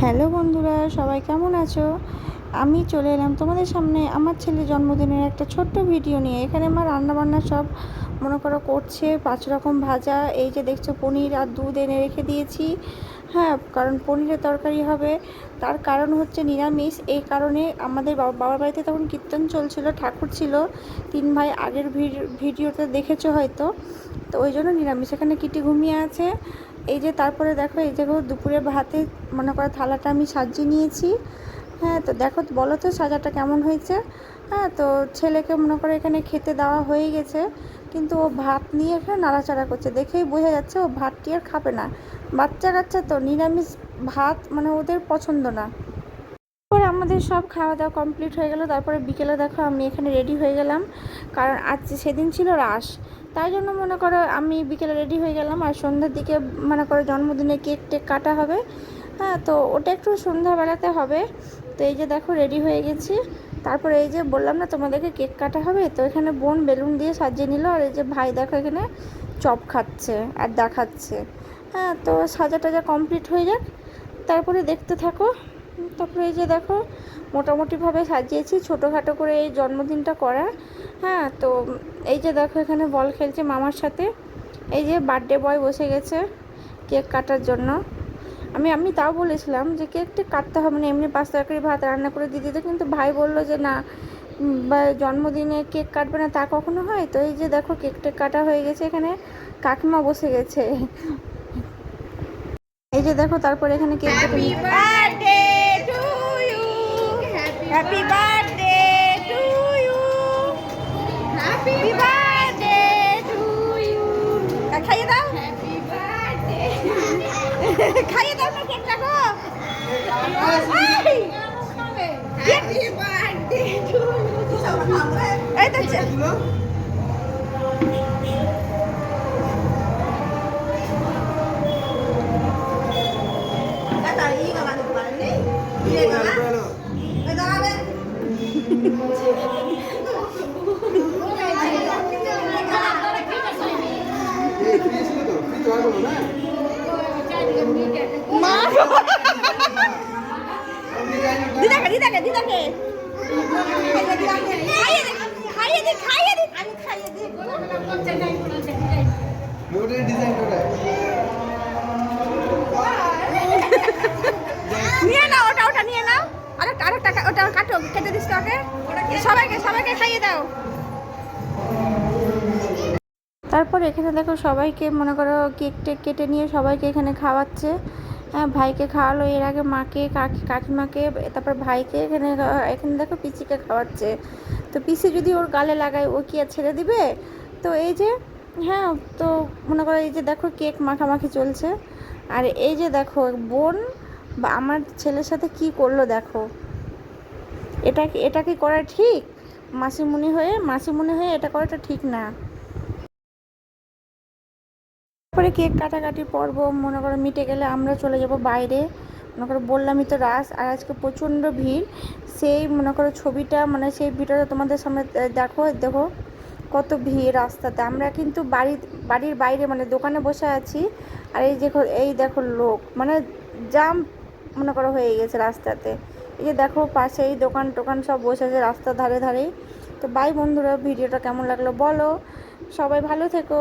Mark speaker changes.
Speaker 1: Hello বন্ধুরা, সবাই কেমন আছো? আমি চলে এলাম তোমাদের সামনে আমার ছেলে জন্মদিনের একটা ছোট্ট ভিডিও নিয়ে। এখানে আমার রান্নাবান্না সব মনে করো করছে, পাঁচ রকম ভাজা, এই যে দেখছ পনির আর দুধ এনে রেখে দিয়েছি। হ্যাঁ কারণ পনিরের তরকারি হবে। তার কারণ হচ্ছে নিরামিষ, এই কারণে আমাদের বাবা- বাবার বাড়িতে তখন কীর্তন চলছিল, ঠাকুর ছিল। তিন ভাই আগের ভিড- ভিডিওতে দেখেছ হয়তো। তো ওই জন্য নিরামিষ। এখানে কিটি ঘুমিয়ে আছে। এই যে তারপরে দেখো, এই দেখো দুপুরে ভাতে মনে করো থালাটা আমি সাজিয়ে নিয়েছি। হ্যাঁ তো দেখো, বলো তো সাজাটা কেমন হয়েছে? হ্যাঁ তো ছেলেকে মনে করো এখানে খেতে দেওয়া হয়ে গেছে, কিন্তু ও ভাত নিয়ে এখানে নাড়াচাড়া করছে। দেখেই বোঝা যাচ্ছে ও ভাতটি আর খাবে না। বাচ্চা কাচ্চা তো, নিরামিষ ভাত মানে ওদের পছন্দ না। তারপরে আমাদের সব খাওয়া দাওয়া কমপ্লিট হয়ে গেল। তারপরে বিকেলে দেখো আমি এখানে রেডি হয়ে গেলাম। কারণ আজ সেদিন ছিল রাস। তাই জন্য মনে করো আমি বিকেলে রেডি হয়ে গেলাম আর সন্ধ্যার দিকে মনে করো জন্মদিনে কেক টেক কাটা হবে। হ্যাঁ তো ওটা একটু সন্ধ্যাবেলাতে হবে। তো এই যে দেখো রেডি হয়ে গেছি। তারপরে এই যে বললাম না তোমাদেরকে কেক কাটা হবে? তো এখানে বোন বেলুন দিয়ে সাজিয়ে নিল আর এই যে ভাই দেখো এখানে চপ খাচ্ছে আর দেখাচ্ছে। হ্যাঁ তো সাজা টাজা কমপ্লিট হয়ে যাক। তারপরে দেখতে থাকো। তারপরে এই যে দেখো মোটামুটিভাবে সাজিয়েছি, ছোটোখাটো করে এই জন্মদিনটা করা। হ্যাঁ তো এই যে দেখো এখানে বল খেলছে মামার সাথে। এই যে বার্থডে বয় বসে গেছে কেক কাটার জন্য। আমি আমি তাও বলেছিলাম যে কেকটা কাটতে হবে না এমনি পাঁচ তরকারি ভাত রান্না করে দিয়ে দিতে। কিন্তু ভাই বলল যে না বা জন্মদিনে কেক কাটবে না তা কখনো হয়? তো এই যে দেখো কেকটা কাটা হয়ে গেছে এখানে কাকিমা বসে গেছে। এই যে দেখো তারপরে এখানে কেক কেটে নিচ্ছে। খাইয়ে দাও না
Speaker 2: to you.
Speaker 1: এই তো মা গো। দিদাকে দিদাকে দিদাকে। খাইয়ে দে খাইয়ে দে খাইয়ে দে। আমি খাইয়ে দে। নিয়ে নাও ওটা ওটা নিয়ে নাও। আরেকটা আরেকটা কা- ওটা কাটো কেটে দিস তো ওকে। সবাইকে সবাইকে খাইয়ে দাও। তারপর এখানে দেখো সবাইকে মনে করো কেক টেক কেটে নিয়ে সবাইকে এখানে খাওয়াচ্ছে। ভাইকে খাওয়ালো। এর আগে মাকে, কাকি, কাকিমাকে, তারপর ভাইকে এখানে এখানে দেখো পিচিকে খাওয়াচ্ছে। তো পিসি যদি ওর গালে লাগায়, ও কি আর ছেড়ে দিবে? তো এই যে হ্যাঁ তো মনে করো এই যে দেখো কেক মাখামাখি চলছে। আর এই যে দেখো, বোন বা আমার ছেলের সাথে কি করল দেখো? এটা এটা কি করা ঠিক? মাসিমুনি হয়ে মাসিমুনি হয়ে এটা করাটা ঠিক না। তারপরে কেক কাটাকাটি পর্ব, মনে করো মিটে গেলে আমরা চলে যাব বাইরে। মনে করো বললামই তো রাস, আর আজকে প্রচণ্ড ভিড়। সেই মনে করো ছবিটা মানে সেই ভিডিওটা তোমাদের সামনে দেখো দেখো কত ভিড় রাস্তাতে। আমরা কিন্তু বাড়ি, বাড়ির বাইরে মানে দোকানে বসে আছি। আর এই দেখো এই দেখো লোক মানে জাম মনে করো হয়ে গেছে রাস্তাতে। এই যে দেখো পাশেই দোকান টোকান সব বসে আছে রাস্তার ধারে ধারেই। তো বাই বন্ধুরা, ভিডিওটা কেমন লাগল বলো। সবাই ভালো থেকো।